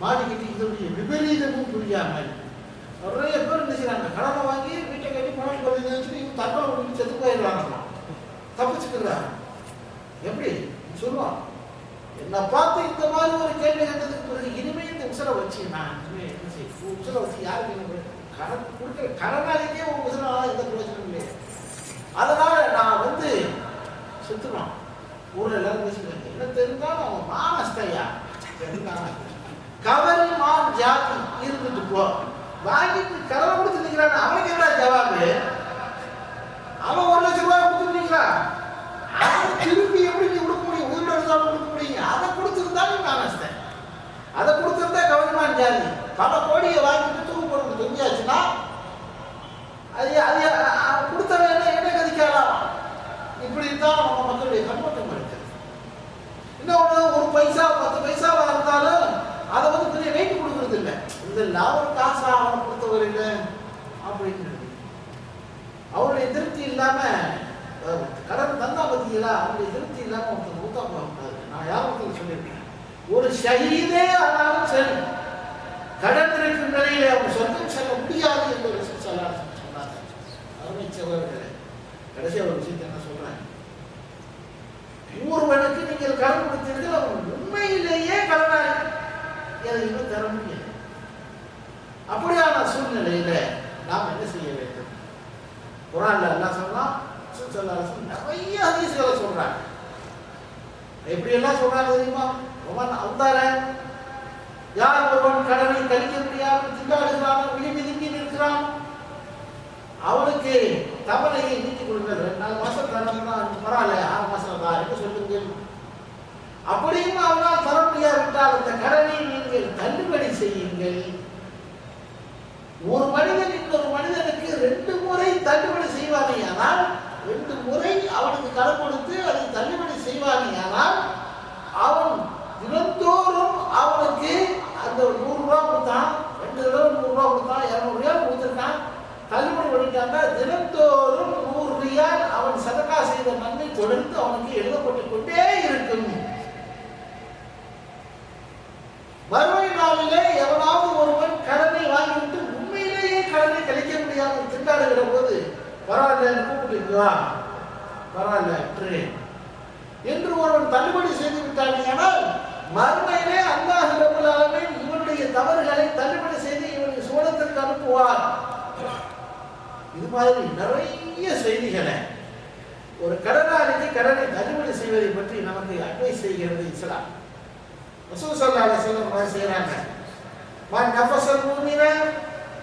மாட்டிக்கிட்டு இதனுடைய விபரீதமும் புரியாமல் நிறைய பேர் என்ன செய்யறாங்க கடனை வாங்கி வீட்டை கட்டி பணம் கொள்ளுங்கன்னு சொல்லி இவன் தற்கொலை பண்ணி செத்து போயிடலாம் தப்பிச்சுக்கிறாங்க எப்படி? சொல்லுவான் என்னை பார்த்து இந்த மாதிரி ஒரு கேள்வி கேட்டதுக்கு பிறகு இனிமே இந்த உசரை வச்சு நான் இனிமே என்ன செய்ய? உசரை வச்சு யாருக்கு என்ன கடன் கொடுக்குற கடனாலேயே உன் உசரால எந்த பிரயோஜனம் இல்லையே. அதனால நான் வந்து சுத்துறான் ஊரில் எல்லாரும் பேசிக்கிறேன் என்ன தெரிஞ்சாலும் அவன் மானஸ்தையா. கவரி மான் ஜாதி இருந்துட்டு போ. வாங்கிட்டு கடனை கொடுத்து நிற்கிறான் அவனுக்கு என்ன ஜவாபு? அவன் ஒரு லட்சம் ரூபாய் கொடுத்துருக்கீங்களா அவன் திருப்பி எப்படி நீ கொடுக்க முடியும் உயிரோடு தான் கொடுக்க முடியும் அதை கொடுத்துருந்தாலும் நான் நஷ்டம் அதை கொடுத்துருந்தா கவர்மெண்ட் ஜாதி. பல கோடியை வாங்கிட்டு தூக்கு போட்டு தொங்கியாச்சுன்னா அது அது அவன் கொடுத்தவன் என்ன என்ன கதிக்கலாம் இப்படி தான் நம்ம மக்களுடைய கண்ணோட்டம் இருக்குது இன்னொன்று ஒரு பைசா பத்து பைசாவாக இருந்தாலும் அதை வந்து பெரிய வெயிட் கொடுக்கறது இல்லை இந்த லாபம் காசா அவனை கொடுத்தவரையில் அப்படின்னு அவருடைய திருப்தி இல்லாம கடன் தந்தா பத்திங்களா அவருடைய திருப்தி இல்லாம ஒருத்தர் மூத்தா போகக்கூடாது நான் யார் ஒருத்தர் சொல்லியிருக்கேன்? ஒரு ஷஹீதே ஆனாலும் சரி கடன் இருக்கும் நிலையில அவர் சொர்க்கம் செல்ல முடியாது என்று ரசூல் ஸல்லல்லாஹு அலைஹி அருமை சகோதரர்களே கடைசியா ஒரு விஷயத்தை என்ன சொல்றேன். ஒருவனுக்கு நீங்கள் கடன் கொடுத்தீர்கள் அவன் உண்மையிலேயே கடனாளி. எதையுமே தர முடியாது அப்படியான சூழ்நிலையில நாம் என்ன செய்ய வேண்டும்? குரான்ல எல்லாம் சொல்லலாம் நிறைய ஹதீஸ்களை சொல்றாங்க. எப்படி எல்லாம் சொல்றாங்க தெரியுமா? ஒவன் அவதார யார் ஒருவன் கடனை கழிக்க முடியாமல் திண்டாடுகிறான் விளிம்பி திங்கி நிற்கிறான். அவனுக்கு தவணையை நீக்கி கொடுங்கள். ரெண்டு நாலு மாசம் தரணும்னா பரவாயில்ல ஆறு மாசம் தான். என்று சொல்லுங்கள். அப்படியும் அவனால் தர முடியாவிட்டால் அந்த கடனை நீங்கள் தள்ளுபடி செய்யுங்கள் ஒரு மனிதன் இன்னொரு மனிதனுக்கு ரெண்டு முறை தள்ளுபடி செய்வானே ஆனால் ரெண்டு முறை அவனுக்கு கடன் கொடுத்து அதை தள்ளுபடி செய்வானே ஆனால் அவன் தினந்தோறும் அவனுக்கு அந்த நூறு ரூபா கொடுத்தான் ரெண்டு தடவை நூறு ரூபா கொடுத்தான் இரநூறு ரூபாய் கொடுத்துருக்கான் தள்ளுபடி தினந்தோறும் நூறு ரியால் அவன் சதகா செய்த நன்மை தொடர்ந்து அவனுக்கு எழுதப்பட்டு கொண்டே இருக்கும். வறுமை நாளிலே எவனாவது ஒருவன் கடனை வாங்கிவிட்டு உண்மையிலேயே கடனை கழிக்க முடியாமல் திண்டாடுகிற போது பரவாயில்ல கூப்பிட்டுங்களா பரவாயில்ல என்று ஒருவன் தள்ளுபடி செய்து விட்டானேயானால் மறுமையிலே அல்லாஹ் ரபுல் இவனுடைய தவறுகளை தள்ளுபடி செய்து இவனை சோழத்திற்கு அனுப்புவார் இது மாதிரி நிறைய செய்திகளை. ஒரு கடனாளிக்கு கடனை தள்ளுபடி செய்வதை பற்றி நமக்கு அட்வைஸ் செய்கிறது இஸ்லாம். ரசூல் சல்லா அலி சொல்லம் செய்கிறாங்க செய்றாங்க. நஃபசல் நஃபஸல் மூமின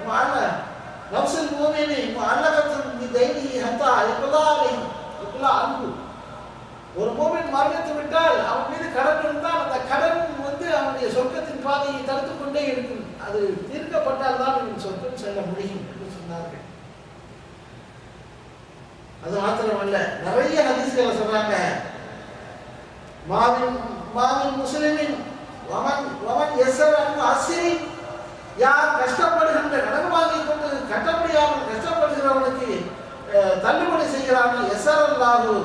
முஅல்ல நஃப்ஸல் மூமினி முஅல்லகத்துன் பி ஹத்தா இக்லா அலைஹி அன்பு. ஒரு மூமின் மரணித்து விட்டால் அவன் மீது கடன் இருந்தால் அந்த கடன் வந்து அவனுடைய சொர்க்கத்தின் பாதையை தடுத்து கொண்டே இருக்கும். அது தீர்க்கப்பட்டால் தான் சொர்க்கம் செல்ல முடியும் என்று சொன்னார்கள். அது மாத்திரமல்ல நிறைய ஹதீஸ்களை சொல்றாங்க மாவின் மாவின் முஸ்லிமின் வமன் வமன் எஸ்ஸரன் அஸ்ரி யார் கஷ்டப்படுகின்ற கடன் வாங்கி கொண்டு கட்ட முடியாமல் கஷ்டப்படுகிறவனுக்கு தள்ளுபடி செய்கிறான் எஸ்ஆர் அலைஹி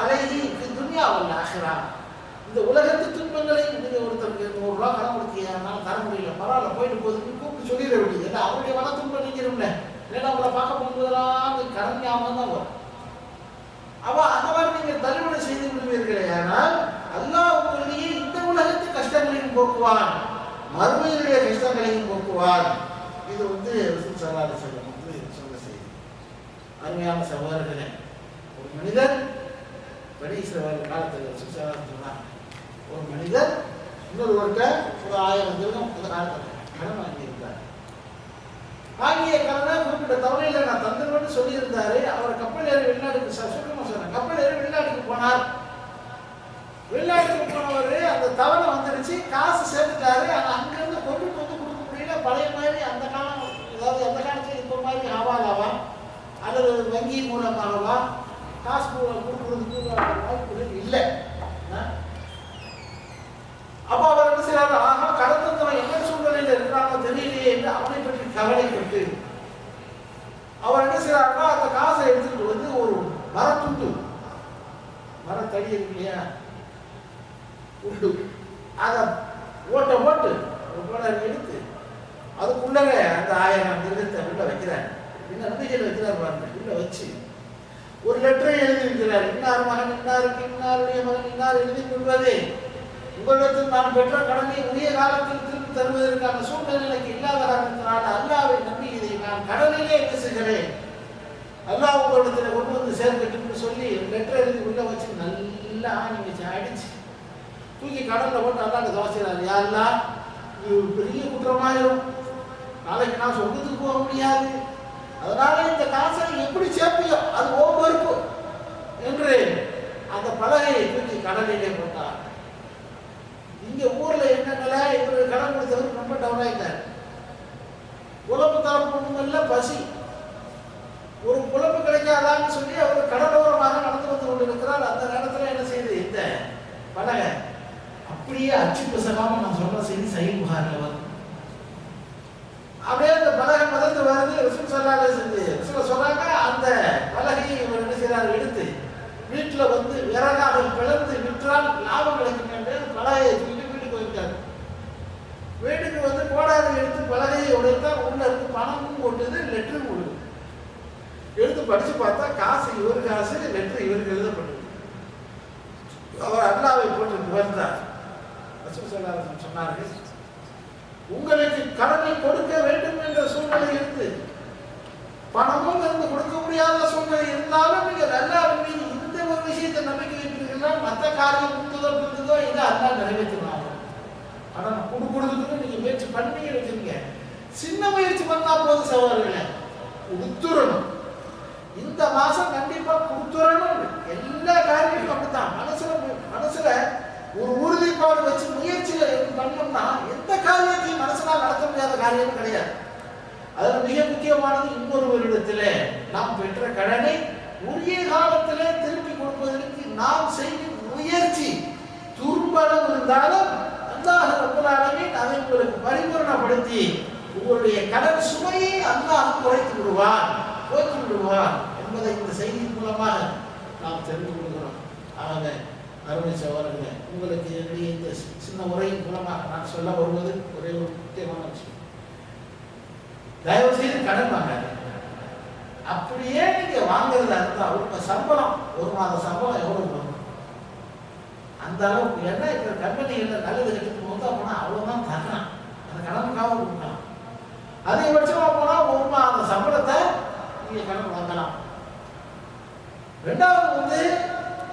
அழகி துன்யா அவன் ஆஹிரா. இந்த உலகத்து துன்பங்களை நீங்கள் ஒருத்தருக்கு நூறு ரூபா கடன் கொடுத்தீங்க என்னால் தர முடியல. பரவாயில்ல போயிட்டு போகுது. கூப்பிட்டு சொல்லிட வேண்டியது ஏன்னா அவருடைய மன துன்பம் நீங்கிறோம்ல இல்லைன்னா உங்களை பார்க்க போகும்போதெல்லாம் கடன் ஞாபகம் தான் வரும். அவ அந்த நீங்கள் தள்ளுபடி செய்து விடுவீர்களே ஆனால் அல்லாஹ் உங்களுடைய இந்த உலகத்து கஷ்டங்களையும் போக்குவான். மறுமையினுடைய கஷ்டங்களையும் போக்குவான். இது வந்து ரசூல் ஸல்லல்லாஹு அலைஹி வந்து சொன்ன செய்தி. அருமையான சகோதரர்களே ஒரு மனிதர் படி படீஸ்வரர் காலத்தில் ரசூல் ஸல்லல்லாஹு சொன்னார் ஒரு மனிதர் இன்னொருவர்கிட்ட ஒரு ஆயிரம் திருடம் அந்த காலத்தில் கடன் வாங்கியிருந்தார். வாங்கிய கடனை குறிப்பிட்ட தவணையில் நான் தந்துருவேன்னு சொல்லியிருந்தாரு. அவர் கப்பல் ஏறி வெளிநாட்டுக்கு ச- கப்பல் வெளிநாட்டுக்கு போனார். வெளிநாட்டுக்கு போனவர் அந்த தவணை வந்துருச்சு. காசு சேர்த்துட்டாரு. ஆனால் அங்கேருந்து கொண்டுட்டு வந்து கொடுக்க முடியல. பழைய மாதிரி அந்த காலம் அதாவது அந்த காலத்துல இப்போ மாதிரி ஹவாலாவா அல்லது வங்கி மூலமாகவா? காசு கொடுக்கறதுக்கு வாய்ப்புகள் இல்லை. அப்போ அவர் என்ன செய்யறாரு ஆகா கடத்தந்தவன் என்ன சூழ்நிலையில் இருக்கிறானோ தெரியலையே என்று அவனை பற்றி கவலைப்பட்டு அவர் என்ன செய்யறாருன்னா அந்த காசை எடுத்துட்டு வந்து ஒரு மரத்துண்டு மரத்தடி இருக்கு இல்லையா? உண்டு. அதை ஓட்ட ஓட்டு. ஒரு எடுத்து அதுக்குள்ளவே அந்த ஆயிரம் திருகத்தை உள்ள வைக்கிறார். என்ன நம்பிக்கையில் வைக்கிறார் பாருங்க. உள்ள வச்சு ஒரு லெட்டரை எழுதி இருக்கிறார். இன்னார் மகன் இன்னாருக்கு இன்னாருடைய மகன் இன்னார் எழுதி கொள்வதே. உங்களிடத்தில் நான் பெற்ற கடனை உரிய காலத்தில் திருப்பி தருவதற்கான சூழ்நிலைக்கு இல்லாத காரணத்தினால் அல்லாவை நம்பி இதை நான் கடனிலே பேசுகிறேன் அல்லாஹ் உங்களிடத்தில் கொண்டு வந்து சேர்க்கட்டும்னு சொல்லி லெட்டர் எழுதி உள்ள வச்சு நல்லா ஆணி வச்சு அடிச்சு தூக்கி கடலில் போட்டு அல்லாட்ட தவசிறாரு யாரெல்லாம் இது பெரிய குற்றமாயிரும். நாளைக்கு நான் சொந்தத்துக்கு போக முடியாது. அதனால இந்த காசை எப்படி சேர்ப்பியோ அது ஓ பொறுப்பு என்று அந்த பலகையை தூக்கி கடலிலே போட்டார். இங்க ஊர்ல என்ன நிலை? இவர் கடன் கொடுத்தவர் ரொம்ப டவுன் ஆயிட்டார். உழப்பு தரப்பு பசி ஒரு புலப்பு கிடைக்காதான்னு சொல்லி அவர் கடலோரமாக நடந்து வந்து கொண்டிருக்கிறார். அந்த நேரத்தில் என்ன செய்யுது இந்த பலகை அப்படியே அச்சு பிசகாம நான் சொல்ற செய்தி சஹி புகாரில் வரும். அப்படியே அந்த பலகை மதந்து வருது. ரிசூல் சொல்லாத செஞ்சு ரிசூல் சொல்றாங்க அந்த பலகையை இவர் என்ன செய்யறாரு எடுத்து வீட்டில் வந்து விறகாக பிளந்து விற்றால் லாபம் கிடைக்கும் என்று பலகையை தூக்கிட்டு வீட்டுக்கு வந்துட்டார் வீட்டுக்கு வந்து கோடாரி எடுத்து பலகையை உடைத்தா உள்ள இருந்து பணமும் கொண்டது லெட்டரும் கொடுக்குது எடுத்து படிச்சு பார்த்தா காசு இவர் காசு லெட்டர் இவருக்கு எழுதப்பட்டது அவர் அல்லாவை போட்டு புகழ்ந்தார். சொன்னார்கள் உங்களுக்கு கடனை கொடுக்க வேண்டும் என்ற சூழ்நிலை இருந்து பணமும் இருந்து கொடுக்க முடியாத சூழ்நிலை இருந்தாலும் நீங்கள் அல்லாவின் மீது இந்த ஒரு விஷயத்தை நம்பிக்கை வைப்பீர்கள்னா மற்ற காரியம் இருந்ததோ இருந்ததோ இதை அல்லா நிறைவேற்றினாங்க கடன் கொடுக்கறதுக்கு நீங்க முயற்சி பண்ணி வச்சிருங்க. சின்ன முயற்சி பண்ணா போதும் சவால்களை கொடுத்துடணும் இந்த மாசம் கண்டிப்பா கொடுத்துறணும் எல்லா காரியமும் அப்படித்தான். மனசுல மனசுல ஒரு உறுதிப்பாடு வச்சு முயற்சியில பண்ணோம்னா எந்த காரியத்தையும் மனசுனால் நடத்த முடியாத காரியம் கிடையாது. அதுல மிக முக்கியமானது இன்னொருவரிடத்திலே நாம் பெற்ற கடனை உரிய காலத்திலே திருப்பி கொடுப்பதற்கு நாம் செய்யும் முயற்சி. துர்பலம் இருந்தாலும் அல்லாஹ் ரப்பலாலமே அதை உங்களுக்கு பரிபூரணப்படுத்தி உங்களுடைய கடன் சுமையை அல்லாஹ் குறைத்து விடுவான் போக்கி விடுவான். என்பதை இந்த செய்தியின் மூலமாக நாம் தெரிந்து கொள்கிறோம். ஆக அருமை சகோதரர்களே உங்களுக்கு என்னுடைய இந்த சின்ன உரையின் மூலமாக நான் சொல்ல வருவது ஒரே ஒரு முக்கியமான விஷயம். தயவு செய்து கடன் வாங்க அப்படியே நீங்க வாங்குறது அர்த்தம் உங்க சம்பளம் ஒரு மாத சம்பளம் எவ்வளவு வரும்? அந்த அளவுக்கு என்ன இப்ப கம்பெனிகள் நல்லது கெட்டது மொத்தம் போனா அவ்வளவுதான் தரலாம் அந்த கடனுக்காக கொடுக்கலாம். அதிகபட்சமா போனா ஒரு மாத சம்பளத்தை நீங்க கடன் வாங்கலாம். ரெண்டாவது வந்து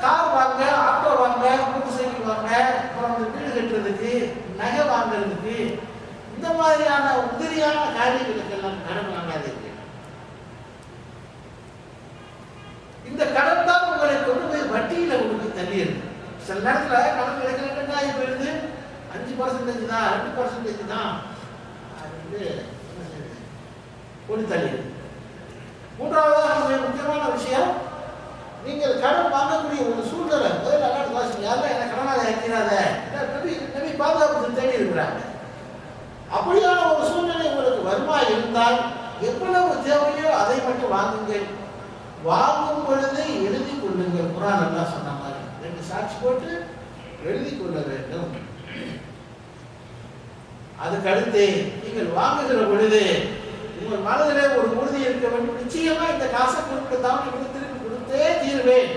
கார் வாங்க ஆட்டோ வாங்க மோட்டர் சைக்கிள் வாங்க அப்புறம் வந்து வீடு கட்டுறதுக்கு நகை வாங்குறதுக்கு இந்த மாதிரியான உதிரியான காரியங்களுக்கெல்லாம் கடன் வாங்காதீங்க. இந்த கடன் தான் உங்களை கொண்டு போய் வட்டியில கொண்டு தள்ளியது சில நேரத்துல கடன் கிடைக்கலன்னா இப்ப இருந்து அஞ்சு பர்சன்டேஜ் தான் ரெண்டு பர்சன்டேஜ் தான். அது வந்து என்ன கொண்டு தள்ளியது மூன்றாவது முக்கியமான விஷயம் நீங்கள் கடன் வாங்கக்கூடிய ஒரு சூழ்நிலை முதல்ல அல்லாஹ் வாசிங்க. யாரும் என்ன கடனாக இருக்கிறாத நபி நபி பாதுகாப்பு தேடி இருக்கிறாங்க அப்படியான ஒரு சூழ்நிலை உங்களுக்கு வருமா இருந்தால் எவ்வளவு தேவையோ அதை மட்டும் வாங்குங்கள். வாங்கும் பொழுது எழுதி கொள்ளுங்கள். குரான் அல்லாஹ் சொன்ன மாதிரி. ரெண்டு சாட்சி போட்டு எழுதி கொள்ள வேண்டும். அதுக்கடுத்து நீங்கள் வாங்குகிற பொழுது உங்கள் மனதிலே ஒரு உறுதி இருக்க வேண்டும். நிச்சயமா இந்த காசை கொடுக்க தவணை கொடுத்து கொடுத்தே தீர்வேன்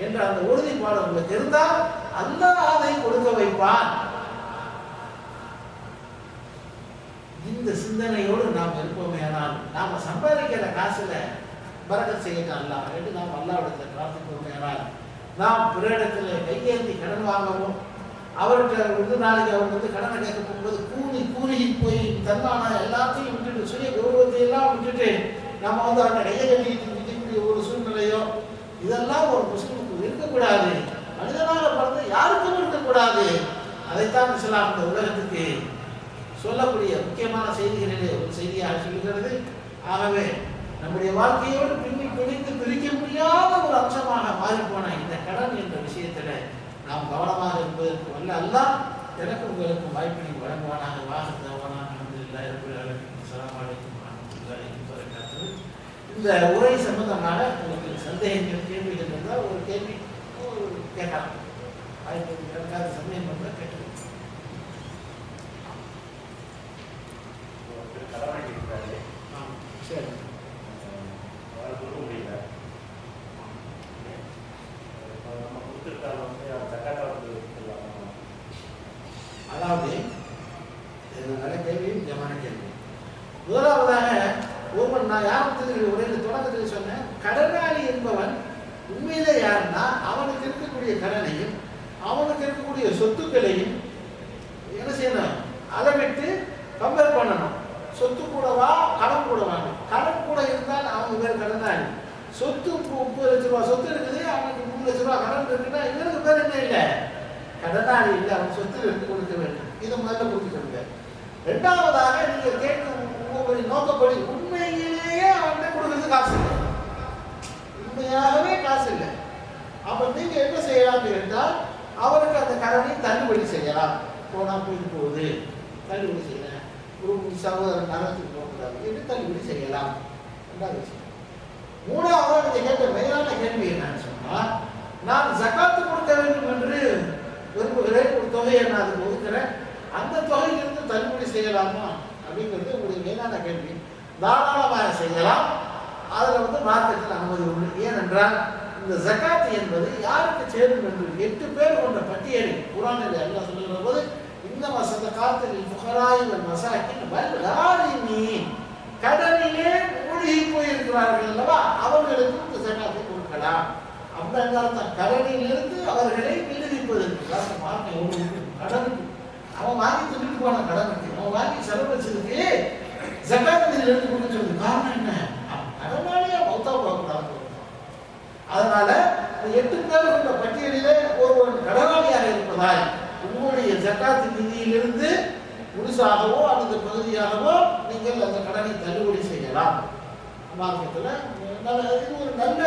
என்ற அந்த உறுதிப்பாடு உங்களுக்கு இருந்தால் அல்லாஹ் அதை கொடுக்க வைப்பான் இந்த சிந்தனையோடு நாம் இருப்போமே ஆனால் நாம சம்பாதிக்கிற காசுல பரக செய்யட்டும் அல்லாஹ் என்று நாம் அல்லாவிடத்தில் பிரார்த்திப்போமே ஆனால் நாம் பிறரிடத்துல கையேந்தி கடன் வாங்கவும் அவர்கிட்ட வந்து நாளைக்கு அவர் வந்து கடனை கேட்க போகும்போது கூலி கூலி போய் தன்மான எல்லாத்தையும் விட்டுட்டு சுய கௌரவத்தை எல்லாம் விட்டுட்டு நம்ம வந்து அவனை கையை கட்டிட்டு ஒரு சூழ்நிலை இதெல்லாம் ஒரு முஸ்லிமுக்கு இருக்கக்கூடாது. மனிதனாக பிறந்து யாருக்கும் இருக்கக்கூடாது. அதைத்தான் இஸ்லாம் இந்த உலகத்துக்கு சொல்லக்கூடிய முக்கியமான செய்திகளிலே ஒரு செய்தியாக சொல்லுகிறது. ஆகவே நம்முடைய வாழ்க்கையோடு பின்னி பிடித்து பிரிக்க முடியாத ஒரு அம்சமாக மாறிப்போன இந்த கடன் என்ற விஷயத்தில் நாம் கவனமாக இருப்பதற்கு வல்ல அல்ல. எனக்கு உங்களுக்கு வாய்ப்பினை வழங்குவானாக. வாசத்தவனாக அல்ஹம்துலில்லாஹி ரப்பில் ஆலமீன். அஸ்ஸலாமு அலைக்கும் இந்த உரை சம்பந்தமாக சந்தேகங்கள் கேள்விகள் இருந்தால் ஒரு கேள்வி கேட்கலாம் அதுக்கு இரண்டாவது சமயம் பண்ணால் கேட்டு சரி. லட்ச இவருக்கு பேர் என்ன இல்லை? கடனாளி இல்லை அவன் சொத்து கொடுக்க வேண்டும். இதை முதல்ல கொடுத்துருங்க ரெண்டாவதாக நீங்க கேட்கும் உங்களுடைய நோக்கப்படி உண்மையிலேயே அவன்கிட்ட கொடுக்கறது காசு இல்லை. உண்மையாகவே காசு இல்லை. அப்ப நீங்க என்ன செய்யலாம் கேட்டால் அவருக்கு அந்த கடனை தள்ளுபடி செய்யலாம். போனா போயிட்டு போகுது. தள்ளுபடி செய்யலாம் ஒரு சகோதரன் நலத்துக்கு போகக்கூடாது என்று தள்ளுபடி செய்யலாம். ரெண்டாவது விஷயம். மூணாவது நீங்க கேட்ட மேலான கேள்வி என்னன்னு சொன்னா நான் ஜகாத்து கொடுக்க வேண்டும் என்று விரும்புகிறேன் ஒரு தொகையை நான் அதுக்கு கொடுக்குறேன் அந்த தொகையிலிருந்து தள்ளுபடி செய்யலாமா அப்படிங்கிறது உங்களுடைய மேலான கேள்வி. தாராளமாக செய்யலாம். அதில் வந்து மார்க்கத்தில் அனுமதி உண்டு. ஏனென்றால் இந்த ஜகாத் என்பது யாருக்கு சேரும் என்று எட்டு பேர் கொண்ட பட்டியலை குரானில் எல்லாம் சொல்லுகிற போது இந்த வசந்த காத்தில் புகராயுவன் மசாக்கின் வல்லாரினி கடனிலே மூழ்கி போயிருக்கிறார்கள் அல்லவா? அவர்களுக்கு இந்த ஜகாத்தை கொடுக்கலாம். அந்த அர்த்தம் கடலிலிருந்து அவர்களை விடுவிப்பதற்கு கடனுக்கு அவன் வாங்கி திருப்பி போன கடனுக்கு அவன் வாங்கி செலவழிச்சதுக்கு ஜகாத் இதில் எடுத்து கொடுக்க சொல்லுது காரணம் என்ன? அதனாலேயே மௌத்தா போகக்கூடாது அதனால எட்டு பேர் கொண்ட பட்டியலிலே ஒருவன் கடனாளியாக இருப்பதால் உங்களுடைய ஜக்காத்து நிதியிலிருந்து முழுசாகவோ அல்லது பகுதியாகவோ நீங்கள் அந்த கடனை தள்ளுபடி செய்யலாம். மார்க்கத்தில். இது ஒரு நல்ல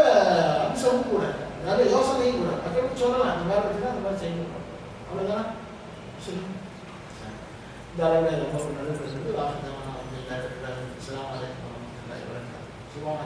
அம்சமும் கூட நல்ல யோசனையும் கூட. மக்களுக்கு சொல்லலாம் அந்த மாதிரி வச்சுன்னா அந்த மாதிரி செய்யணும். அவ்வளோதானே சொல்லுங்க. இந்த அளவில் ரொம்ப ஒரு நல்ல பேசுறது. வாசகமான வந்து இஸ்லாம் அலைக்கும் சுபான